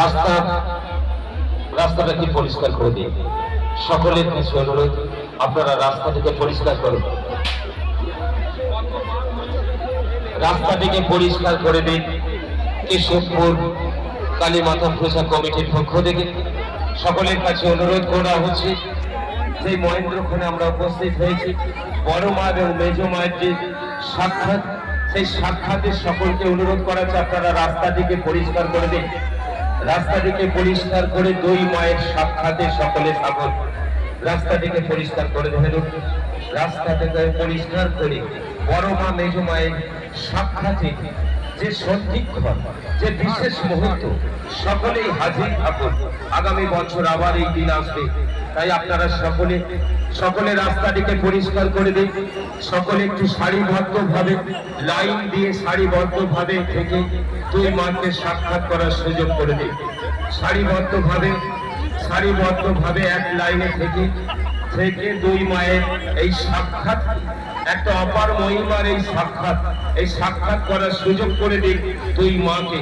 রাস্তা রাস্তাটাকে পরিষ্কার করে দিন? সকলের কাছে অনুরোধ, আপনারা রাস্তাটিকে পরিষ্কার করুন। রাস্তাটিকে পরিষ্কার করে দিন। কেশবপুর কালীমাতা পূজা কমিটির পক্ষ থেকে সকলের কাছে অনুরোধ করা হচ্ছে, যে মহেন্দ্রক্ষণে আমরা উপস্থিত হয়েছি, বড় মা এবং মেজ মায়ের যে সাক্ষাৎ, সেই সাক্ষাতের সকলকে অনুরোধ করা হচ্ছে, আপনারা রাস্তাটিকে পরিষ্কার করে দিন। রাস্তাটিকে পরিষ্কার করে দুই মায়ের সাক্ষাতে সকলে থাকুন রাস্তাটিকে পরিষ্কার করে ধরুন রাস্তাটাকে পরিষ্কার করে বড় মা মেজ মায়ের সাক্ষাতে যে সন্ধিক্ষণ যে বিশেষ মুহূর্ত, সকলেই হাজির থাকুন। আগামী বছর আবার এই দিন আসবে। তাই আপনারা সকলে সকলে রাস্তাটিকে পরিষ্কার করে দিন সকলে একটু সারিবদ্ধ ভাবে লাইন দিয়ে সারিবদ্ধ ভাবে থেকে দুই মাকে সাক্ষাৎ করার সুযোগ করে দিন সারিবদ্ধ ভাবে সারিবদ্ধ ভাবে এক লাইনে থেকে থেকে দুই মায়ের এই সাক্ষাৎ, একটা অপার মহিমার এই সাক্ষাৎ এই সাক্ষাৎ করার সুযোগ করে দিন দুই মাকে।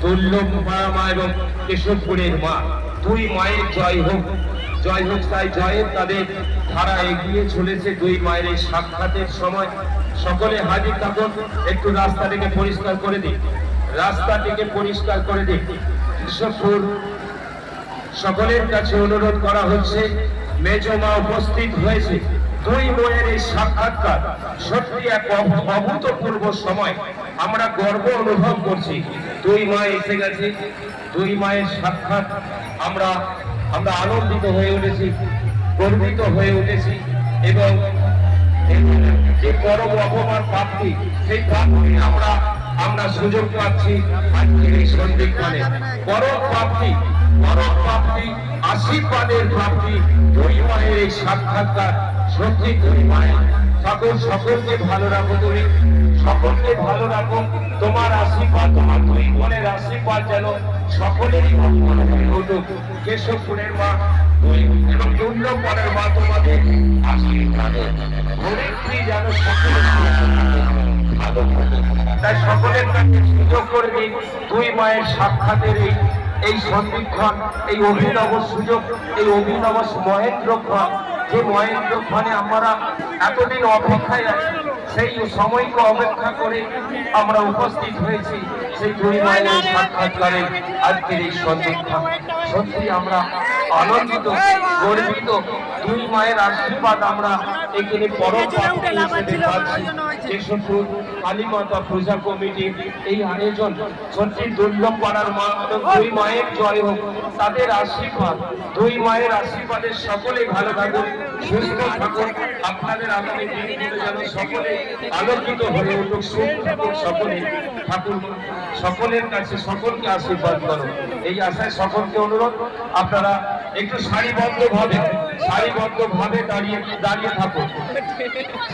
তুল্য মা এবং কেশবপুরের মা। দুই মায়ের জয় হোক জয় হোক তাই জয়ের তাদের ধারা এগিয়ে চলেছে। দুই মায়ের এই সাক্ষাতের সময় সকলে হাজির থাকুন, একটু রাস্তাটিকে পরিষ্কার করে দিন। রাস্তাটিকে পরিষ্কার করে দিন। কেশবপুর সকলের কাছে অনুরোধ করা হচ্ছে মেজমা উপস্থিত হয়েছে। দুই বইয়ের এই সাক্ষাৎকার সত্যি এক অভূতপূর্ব সময়। আমরা গর্ব অনুভব করছি। দুই মা এসে গেছে। দুই মায়ের সাক্ষাৎ আমরা আমরা আনন্দিত হয়ে উঠেছি, গর্বিত হয়ে উঠেছি এবং যে পরম অপমান প্রাপ্তি, সেই প্রাপ্তি আমরা আমরা সুযোগ পাচ্ছি আজকের এই পরম প্রাপ্তি পরম প্রাপ্তি, আশীর্বাদের প্রাপ্তি মায়ের এই সাক্ষাৎকার সত্যি মায়ের ঠাকুর, সকলকে ভালো রাখো তুমি। সকলকে ভালো রাখো। তোমার আশীর্বাদ, তোমার দুই বোনের আশীর্বাদ যেন সকলেরই কেশবপুরের মা করে মায়ের এই এই অভিনব সুযোগ, এই অভিনব মহেন্দ্রক্ষণ। যে মহেন্দ্রক্ষণে আমরা এতদিন অপেক্ষায় আছি সেই সময়কে অপেক্ষা করে আমরা উপস্থিত হয়েছি। সেই দুই মায়ের সাক্ষাৎকারে আজকের এই সন্ধিক্ষণ সত্যি আমরা আনন্দিত, গর্বিত। দুই মায়ের আশীর্বাদ আমরা এখানে পরম পাচ্ছি। কালীমাতা পূজা কমিটি এই আয়োজন সত্যি দুর্লভ পাড়ার মা দুই মায়ের জয় হোক। তাদের আশীর্বাদ, দুই মায়ের আশীর্বাদে সকলে ভালো থাকুন সুস্থ থাকুন আপনাদের আগামী দিনগুলো যেন সকলে আলোকিত হয়ে উঠুক, সুখ থাকুক সকলে। ঠাকুর, সকলের কাছে সকলকে আশীর্বাদ করুন এই আশায় সকলকে অনুরোধ, আপনারা একটু সারিবদ্ধ ভাবে সারিবদ্ধ ভাবে দাঁড়িয়ে দাঁড়িয়ে থাকুন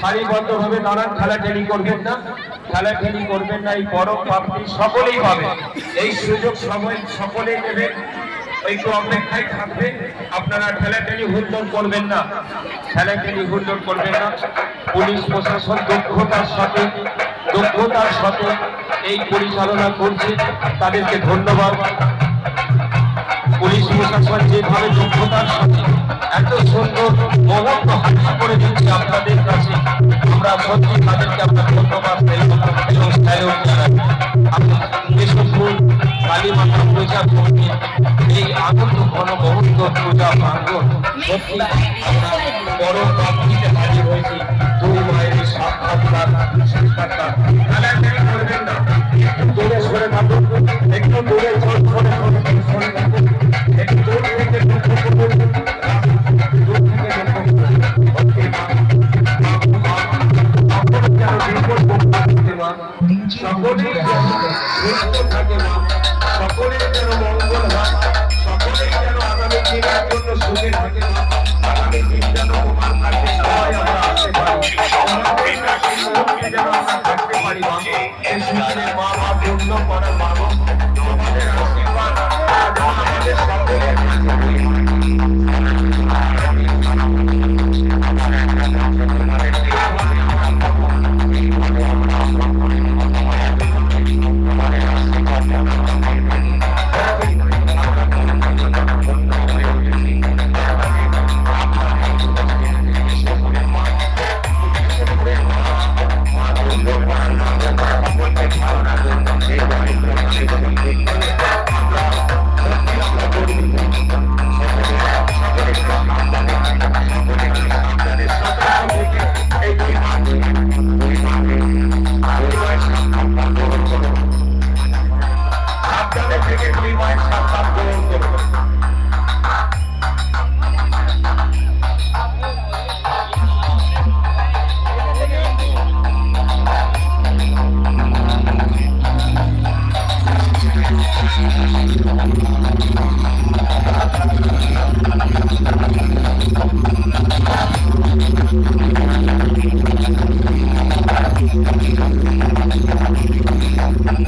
সারিবদ্ধ ভাবে দাঁড়ান ঠেলাঠেলি করবেন না। ঠেলাঠেলি করবেন না, এই বড় প্রাপ্তি সকলেই পাবে। এই সুযোগ সময় সকলেই নেবেন। একটু অপেক্ষায় থাকবে আপনারা ঠেলাঠেলি হুল্লোড় করবেন না। ঠেলাঠেলি হুল্লোড় করবেন না। পুলিশ প্রশাসন দক্ষতার সাথে দক্ষতার সাথে এই পরিচালনা করছে। তাদেরকে ধন্যবাদ। পুলিশ প্রশাসন যেভাবে দক্ষতার সাথে এত সুন্দর মুহূর্ত হাজির করে দিচ্ছে আপনাদের কাছে, আমরা সত্যি তাদেরকে আমরা ধন্যবাদ এবং স্যালুট কালীমাতা পূজা কমিটি এই আনন্দ ঘন মুহূর্ত পূজা প্রাঙ্গণ সত্যি বড় প্রাপ্তিতে হাজির হয়েছি। দুই মায়ের সাক্ষাৎকার করবেন একটু দূরে সরে থাকুন, একটু দূরে মৃত্যু থাকে না সকলের যেন মঙ্গল হয় সকলেই যেন আগামী দিনের জন্য সুখে থাকে না আগামী দিন যেন তোমার কাছে সবাই আমরা আসতে পারি মা মা পূর্ণ করার মা আমাদের আশীর্বাদ আমাদের